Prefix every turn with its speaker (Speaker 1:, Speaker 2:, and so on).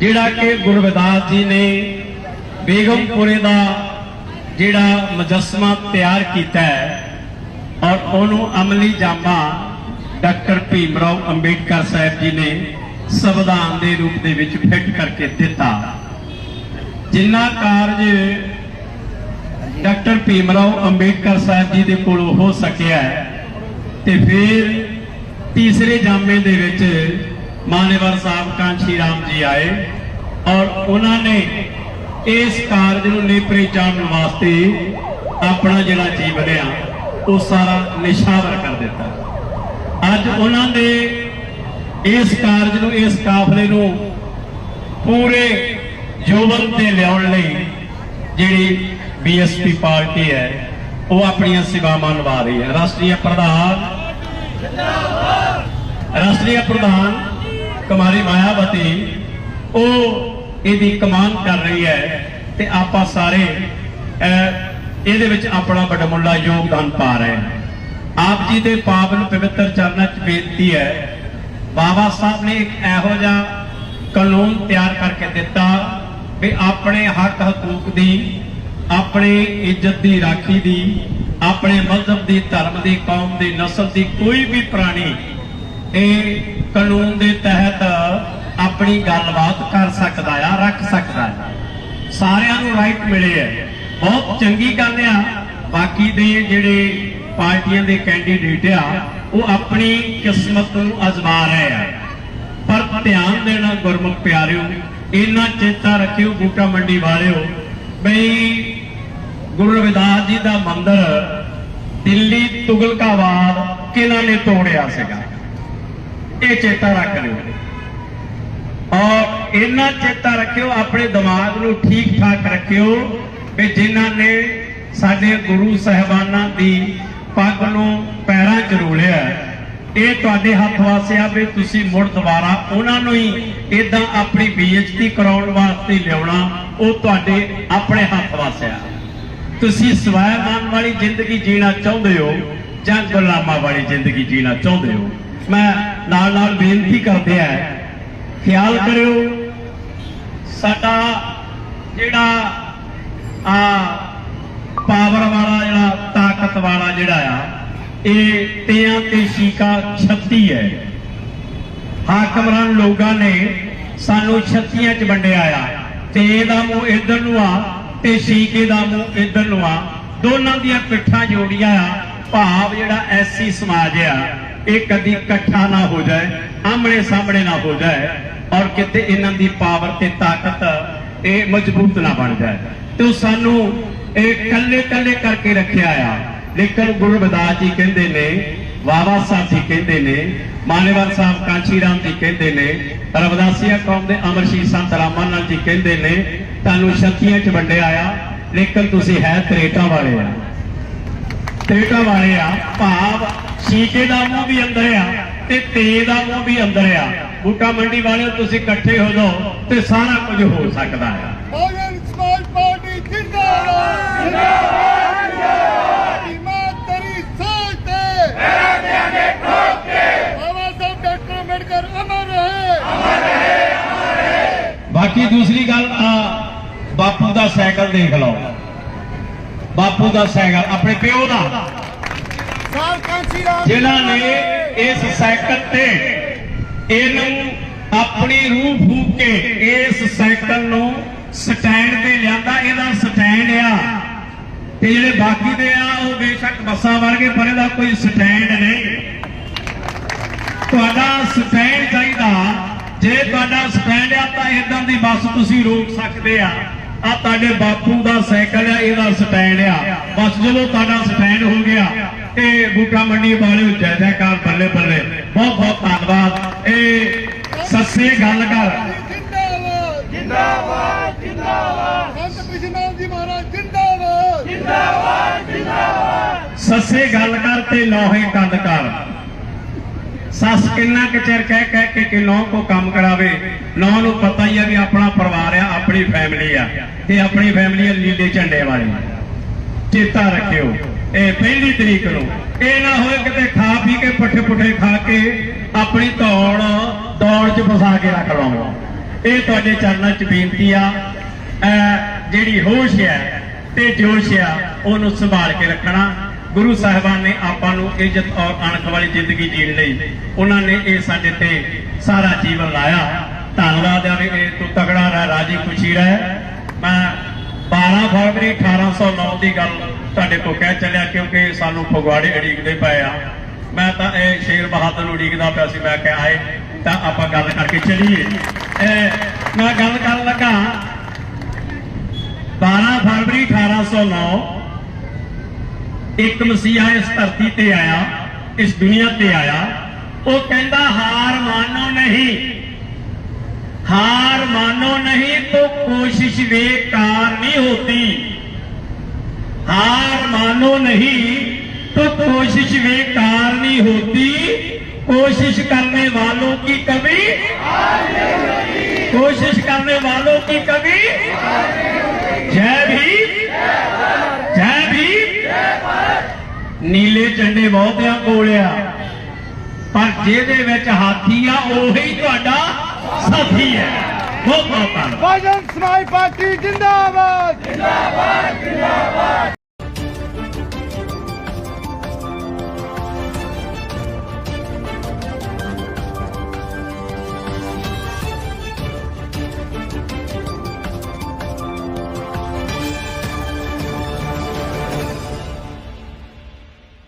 Speaker 1: ਜਿਹੜਾ ਕਿ ਗੁਰਵਿਦਾਸ ਜੀ ਨੇ ਬੇਗਮਪੁਰੇ ਦਾ ਜਿਹੜਾ ਮੁਜੱਸਮਾ ਤਿਆਰ ਕੀਤਾ ਹੈ ਔਰ ਉਹਨੂੰ ਅਮਲੀ ਜਾਮਾ ਡਾਕਟਰ ਭੀਮ ਰਾਓ ਅੰਬੇਡਕਰ ਸਾਹਿਬ ਜੀ ਨੇ ਸੰਵਿਧਾਨ ਦੇ ਰੂਪ ਦੇ ਵਿੱਚ ਫਿੱਟ ਕਰਕੇ ਦਿੱਤਾ। ਜਿੰਨਾ ਕਾਰਜ ਡਾਕਟਰ ਭੀਮ ਰਾਓ ਅੰਬੇਡਕਰ ਸਾਹਿਬ ਜੀ ਦੇ ਕੋਲੋਂ ਹੋ ਸਕਿਆ ਤੇ ਫਿਰ ਤੀਸਰੇ ਜਾਮੇ ਦੇ ਵਿੱਚ ਮਾਨੇਵਾਲ ਸਾਹਿਬ ਕਾਂਸ਼ੀ ਰਾਮ ਜੀ ਆਏ ਔਰ ਉਹਨਾਂ ਨੇ ਇਸ ਕਾਰਜ ਨੂੰ ਨੇਪਰੇ ਚਾੜਨ ਵਾਸਤੇ ਆਪਣਾ ਜਿਹੜਾ ਜੀਵਨ ਆ ਉਹ ਸਾਰਾ ਨਿਸ਼ਾਵਰ ਕਰ ਦਿੱਤਾ। ਅੱਜ ਉਹਨਾਂ ਦੇ ਇਸ ਕਾਰਜ ਨੂੰ, ਇਸ ਕਾਫਲੇ ਨੂੰ ਪੂਰੇ ਜੋਬਨ ਤੇ ਲਿਆਉਣ ਲਈ ਜਿਹੜੀ ਬੀਐਸਪੀ ਪਾਰਟੀ ਹੈ, ਉਹ ਆਪਣੀਆਂ ਸੇਵਾਵਾਂ ਨਿਭਾ ਰਹੀ ਹੈ। ਰਾਸ਼ਟਰੀ ਪ੍ਰਧਾਨ ਰਾਸ਼ਟਰੀ ਪ੍ਰਧਾਨ ਕੁਮਾਰੀ ਮਾਇਆਵਤੀ, ਉਹ ਇਹਦੀ ਕਮਾਨ ਕਰ ਰਹੀ ਹੈ ਤੇ ਆਪਾਂ ਸਾਰੇ ਇਹਦੇ ਵਿੱਚ ਆਪਣਾ ਵੱਡਮੁੱਲਾ ਯੋਗਦਾਨ ਪਾ ਰਹੇ ਹਾਂ। ਆਪ ਜੀ ਦੇ ਪਾਵਨ ਪਵਿੱਤਰ ਚਰਨਾਂ 'ਚ ਬੇਨਤੀ ਹੈ, ਬਾਬਾ ਸਾਹਿਬ ਨੇ ਇੱਕ ਇਹੋ ਜਿਹਾ ਕਾਨੂੰਨ ਤਿਆਰ ਕਰਕੇ ਦਿੱਤਾ ਵੀ ਆਪਣੇ ਹੱਕ ਹਕੂਕ ਦੀ, ਆਪਣੇ ਇੱਜ਼ਤ ਦੀ ਰਾਖੀ ਦੀ, ਆਪਣੇ ਮਜ਼ਹਬ ਦੀ, ਧਰਮ ਦੀ, ਕੌਮ ਦੀ, ਨਸਲ ਦੀ ਕੋਈ ਵੀ ਪ੍ਰਾਣੀ ਇਹ ਕਾਨੂੰਨ ਦੇ ਤਹਿਤ ਆਪਣੀ ਗੱਲਬਾਤ ਕਰ ਸਕਦਾ ਆ, ਰੱਖ ਸਕਦਾ ਆ। ਸਾਰਿਆਂ ਨੂੰ ਰਾਈਟ ਮਿਲੇ ਹੈ ਬਹੁਤ ਚੰਗੀ ਗੱਲ ਆ। ਬਾਕੀ ਦੇ ਜਿਹੜੇ ਪਾਰਟੀਆਂ ਦੇ ਕੈਂਡੀਡੇਟ ਆ, ਉਹ ਆਪਣੀ ਕਿਸਮਤ ਨੂੰ ਅਜ਼ਮਾ ਰਹੇ ਆ। ਪਰ ਧਿਆਨ ਦੇਣਾ ਗੁਰਮੁਖ ਪਿਆਰਿਓ, ਇੰਨਾ ਚੇਤਾ ਰੱਖਿਓ ਬੂਟਾ ਮੰਡੀ ਵਾਲਿਓ, ਬਈ ਗੁਰੂ ਰਵਿਦਾਸ ਜੀ ਦਾ ਮੰਦਿਰ ਦਿੱਲੀ ਤੁਗਲਕਾਵਾਦ ਕਿਹਨਾਂ ਨੇ ਤੋੜਿਆ ਸੀਗਾ। ਇਹ ਚੇਤਾ ਰੱਖ ਲਿਓ। ਔਰ ਇਹਨਾਂ ਚੇਤਾ ਰੱਖਿਓ, ਆਪਣੇ ਦਿਮਾਗ ਨੂੰ ਠੀਕ ਠਾਕ ਰੱਖਿਓ ਕਿ ਜਿਨ੍ਹਾਂ ਨੇ ਸਾਡੇ ਗੁਰੂ ਸਾਹਿਬਾਨਾਂ ਦੀ ਪੱਗ ਨੂੰ ਪੈਰਾਂ 'ਚ ਰੋਲਿਆ ਇਹ ਤੁਹਾਡੇ ਹੱਥ ਵਾਸਿਆ ਵੀ ਤੁਸੀਂ ਮੁੜ ਦੁਬਾਰਾ ਉਹਨਾਂ ਨੂੰ ਹੀ ਇਦਾਂ ਆਪਣੀ ਬੇਇੱਜ਼ਤੀ ਕਰਾਉਣ ਵਾਸਤੇ ਲਿਆਉਣਾ, ਉਹ ਤੁਹਾਡੇ ਆਪਣੇ ਹੱਥ ਵਾਸਿਆ ਤੁਸੀਂ ਸਵੈਮਾਨ ਵਾਲੀ ਜ਼ਿੰਦਗੀ ਜੀਣਾ ਚਾਹੁੰਦੇ ਹੋ ਜਾਂ ਗੁਲਾਮਾਂ ਵਾਲੀ ਜ਼ਿੰਦਗੀ ਜੀਣਾ ਚਾਹੁੰਦੇ ਹੋ? ਮੈਂ ਨਾਲ ਨਾਲ ਬੇਨਤੀ ਕਰਦੇ ਆ। ਖਿਆਲ ਕਰਿਓ, ਸਾਡਾ ਜਿਹੜਾ, ਆ ਪਾਵਰ ਵਾਲਾ ਜਿਹੜਾ, ਤਾਕਤ ਵਾਲਾ ਜਿਹੜਾ ਆ, ਇਹ ਤਿਆਂ ਤੇ ਸ਼ੀਕਾ 36 ਹੈ। ਹਾਕਮਰਾਨ ਲੋਕਾਂ ਨੇ ਸਾਨੂੰ 36 ਚ ਵੰਡਿਆ ਆ। ਤੇ ਇਹਦਾ ਮੂੰਹ ਇਧਰ ਨੂੰ ਆ, ਤੇ ਸ਼ੀਕੇ ਦਾ ਮੂੰਹ ਇਧਰ ਨੂੰ ਆ। ਦੋਨਾਂ ਦੀਆਂ ਪਿੱਠਾਂ ਜੋੜੀਆਂ ਆ। ਭਾਵ ਜਿਹੜਾ ਐਸੀ ਸਮਾਜ ਆ। ਇਹ ਕਦੀ ਇਕੱਠਾ ਨਾ ਹੋ ਜਾਏ ਆਮਣੇ ਸਾਹਮਣੇ ਨਾ ਹੋ ਜਾਏ ਔਰ ਕਿਤੇ ਇਹਨਾਂ ਦੀ ਪਾਵਰ ਤੇ ਤਾਕਤ ਇਹ ਮਜ਼ਬੂਤ ਨਾ ਬਣ ਜਾਏ। ਤੇ ਸਾਨੂੰ ਇਹ ਕੱਲੇ ਕੱਲੇ ਕਰਕੇ ਰੱਖਿਆ ਆ। ਲੇਕਿਨ ਗੁਰੂ ਰਵਿਦਾਸ ਜੀ ਕਹਿੰਦੇ ਨੇ ਬਾਬਾ ਸਾਹਿਬ ਜੀ ਕਹਿੰਦੇ ਨੇ, ਮਾਨੇਵਾਲ ਸਾਹਿਬ ਕਾਂਚੀ ਰਾਮ ਜੀ ਕਹਿੰਦੇ ਨੇ, ਰਵਿਦਾਸੀਆ ਕੌਮ ਦੇ ਅਮਰਸ਼ੀ ਸੰਤ ਰਾਮਨ ਨਾਲ ਜੀ ਕਹਿੰਦੇ ਨੇ, ਤੁਹਾਨੂੰ ਸ਼ਕਤੀਆਂ ਚ ਵੰਡਿਆ ਆ, ਲੇਕਿਨ ਤੁਸੀਂ ਹੈ ਤਰੇਟਾ ਵਾਲੇ ਆ। ਤਰੇਟਾ ਵਾਲੇ ਆ, ਭਾਵ ਸ਼ੀਕੇ ਦਾ ਮੂੰਹ ਵੀ ਅੰਦਰ ਆ ਤੇ ਤੇ ਦਾ ਮੂੰਹ ਵੀ ਅੰਦਰ ਆ। ਬੂਟਾ ਮੰਡੀ ਵਾਲਿਓ ਤੁਸੀਂ ਇਕੱਠੇ ਹੋ ਜਾਓ ਤੇ ਸਾਰਾ ਕੁਝ ਹੋ ਸਕਦਾ ਆ।
Speaker 2: ਬਹੁਜਨ ਸਮਾਜ ਪਾਰਟੀ ਜਿੰਦਾਬਾਦ। ਜਿੰਦਾਬਾਦ ਜਿੰਦਾਬਾਦ। ਇਮਾਨਦਾਰੀ ਸੋਚ ਤੇ। ਮੇਰਾ ਦਿਆਂਗੇ ਠੋਕ ਕੇ ਬਾਬਾ ਸਾਹਿਬ ਡਾਕਟਰ ਅੰਬੇਡਕਰ ਅਮਰ ਰਹੇ।
Speaker 1: ਬਾਕੀ ਦੂਸਰੀ ਗੱਲ ਆ ਬਾਪੂ ਦਾ ਸਾਈਕਲ ਦੇਖ ਲਓ। ਬਾਪੂ ਦਾ ਸਾਈਕਲ ਆਪਣੇ ਪਿਓ ਦਾ। ਜਿਨ੍ਹਾਂ ਨੇ ਇਸ ਸਾਈਕਲ ਤੇ ਇਹਨੂੰ ਆਪਣੀ ਰੂਹ ਫੂਕ ਕੇ ਇਸ ਸਾਈਕਲ ਨੂੰ ਸਟੈਂਡ ਤੇ ਲਿਆਂਦਾ। ਇਹਦਾ ਸਟੈਂਡ ਆ ਤੇ ਜਿਹੜੇ ਬਾਕੀ ਦੇ ਆ, ਉਹ ਬੇਸ਼ੱਕ ਬੱਸਾਂ ਵਰਗੇ, ਪਰ ਇਹਦਾ ਕੋਈ ਸਟੈਂਡ ਨਹੀਂ। ਤੁਹਾਡਾ ਸਟੈਂਡ ਚਾਹੀਦਾ। ਜੇ ਤੁਹਾਡਾ ਸਟੈਂਡ ਆ, ਤਾਂ ਇਦਾਂ ਦੀ ਬੱਸ ਤੁਸੀਂ ਰੋਕ ਸਕਦੇ ਆ। ਆ ਤੁਹਾਡੇ ਬਾਪੂ ਦਾ ਸਾਈਕਲ ਆ, ਇਹਦਾ ਸਟੈਂਡ ਆ। ਬਸ ਜਦੋਂ ਤੁਹਾਡਾ ਸਟੈਂਡ ਹੋ ਗਿਆ ਤੇ ਬੂਟਾ ਮੰਡੀ ਵਾਲਿਓ ਜੈ ਜੈਕਾਰ ਬੱਲੇ ਬੱਲੇ। ਬਹੁਤ ਬਹੁਤ ਧੰਨਵਾਦ। ਇਹ ਸੱਸੇ ਗੱਲ ਕਰ
Speaker 2: ਜਿੰਦਾਬਾਦ ਜਿੰਦਾਬਾਦ ਜਿੰਦਾਬਾਦ। ਸੰਤ ਬਿਸ਼ਨਾਥ ਜੀ ਮਹਾਰਾਜ ਜਿੰਦਾਬਾਦ। ਜਿੰਦਾਬਾਦ ਜਿੰਦਾਬਾਦ।
Speaker 1: ਸੱਸੇ ਗੱਲ ਕਰ ਤੇ ਲੋਹੇ ਕੰਦ ਕਰ ਸੱਸ ਕਿੰਨਾ ਕੁ ਚਿਰ ਕਹਿ ਕਹਿ ਕੇ ਕਿ ਨੌ ਕੋ ਕੰਮ ਕਰਾਵੇ ਨੌ ਨੂੰ ਪਤਾ ਹੀ ਆ ਵੀ ਆਪਣਾ ਪਰਿਵਾਰ ਆ ਆਪਣੀ ਫੈਮਿਲੀ ਆ। ਤੇ ਆਪਣੀ ਫੈਮਿਲੀ ਆ ਲੀਲੇ ਝੰਡੇ ਵਾਲੀ। ਚੇਤਾ ਰੱਖਿਓ। ਇਹ ਪਹਿਲੀ ਤਰੀਕ ਨੂੰ। ਇਹ ਨਾ ਹੋਏ ਕਿਤੇ ਖਾ ਪੀ ਕੇ, ਪੱਠੇ ਪੁੱਠੇ ਖਾ ਕੇ ਆਪਣੀ ਦੌੜ ਦੌੜ 'ਚ ਫਸਾ ਕੇ ਰੱਖ ਲਵਾਂ ਇਹ ਤੁਹਾਡੇ ਚਰਨਾਂ 'ਚ ਬੇਨਤੀ ਆ। ਜਿਹੜੀ ਹੋਸ਼ ਹੈ ਤੇ ਜੋਸ਼ ਆ, ਉਹਨੂੰ ਸੰਭਾਲ ਕੇ ਰੱਖਣਾ। ਗੁਰੂ ਸਾਹਿਬਾਨ ਨੇ ਆਪਾਂ ਨੂੰ ਇੱਜ਼ਤ ਔਰ ਅਣਖ ਵਾਲੀ ਜ਼ਿੰਦਗੀ ਜੀਣ ਲਈ ਉਹਨਾਂ ਨੇ ਇਹ ਸਾਡੇ ਤੇ ਸਾਰਾ ਜੀਵਨ ਲਾਇਆ। ਧੰਨਵਾਦ ਆ ਵੀ ਇਹ ਤੂੰ ਤਗੜਾ ਰਹਿ, ਰਾਜੀ ਖੁਸ਼ੀ ਰਹਿ। ਮੈਂ 12 ਫਰਵਰੀ 1809 ਦੀ ਗੱਲ ਤੁਹਾਡੇ ਕੋਲ ਕਹਿ ਚੱਲਿਆ ਕਿਉਂਕਿ ਸਾਨੂੰ ਫਗਵਾੜੇ ਅੜੀਕਦੇ ਪਏ ਆ ਮੈਂ ਤਾਂ ਇਹ ਸ਼ੇਰ ਬਹਾਦਰ ਨੂੰ ਉਡੀਕਦਾ ਪਿਆ ਸੀ ਮੈਂ ਕਿਹਾ ਆਏ ਤਾਂ ਆਪਾਂ ਗੱਲ ਕਰਕੇ ਚੱਲੀਏ ਇਹ ਮੈਂ ਗੱਲ ਕਰਨ ਲੱਗਾ 12 ਫਰਵਰੀ 1809 ਇੱਕ ਮਸੀਹਾ ਇਸ ਧਰਤੀ ਤੇ ਆਇਆ ਇਸ ਦੁਨੀਆ ਤੇ ਆਇਆ ਉਹ ਕਹਿੰਦਾ ਹਾਰ ਮਾਨੋ ਨਹੀਂ हार मानो नहीं तो कोशिश बेकार नहीं होती हार मानो नहीं तो कोशिश बेकार नहीं होती कोशिश करने वालों की कभी कोशिश करने वालों की कभी जय भीम जय भीम नीले झंडे ਬਹੁਤਿਆਂ ਕੋਲ ਆ ਪਰ ਜਿਹਦੇ ਵਿੱਚ ਹਾਥੀ ਆ ਉਹੀ ਤੁਹਾਡਾ ਸਾਥੀ ਹੈ ਬਹੁਤ ਬਹੁਤ ਧੰਨਵਾਦ
Speaker 2: ਬਾਜਨ ਸਮਾਈ ਪਾਰਟੀ ਜਿੰਦਾਬਾਦ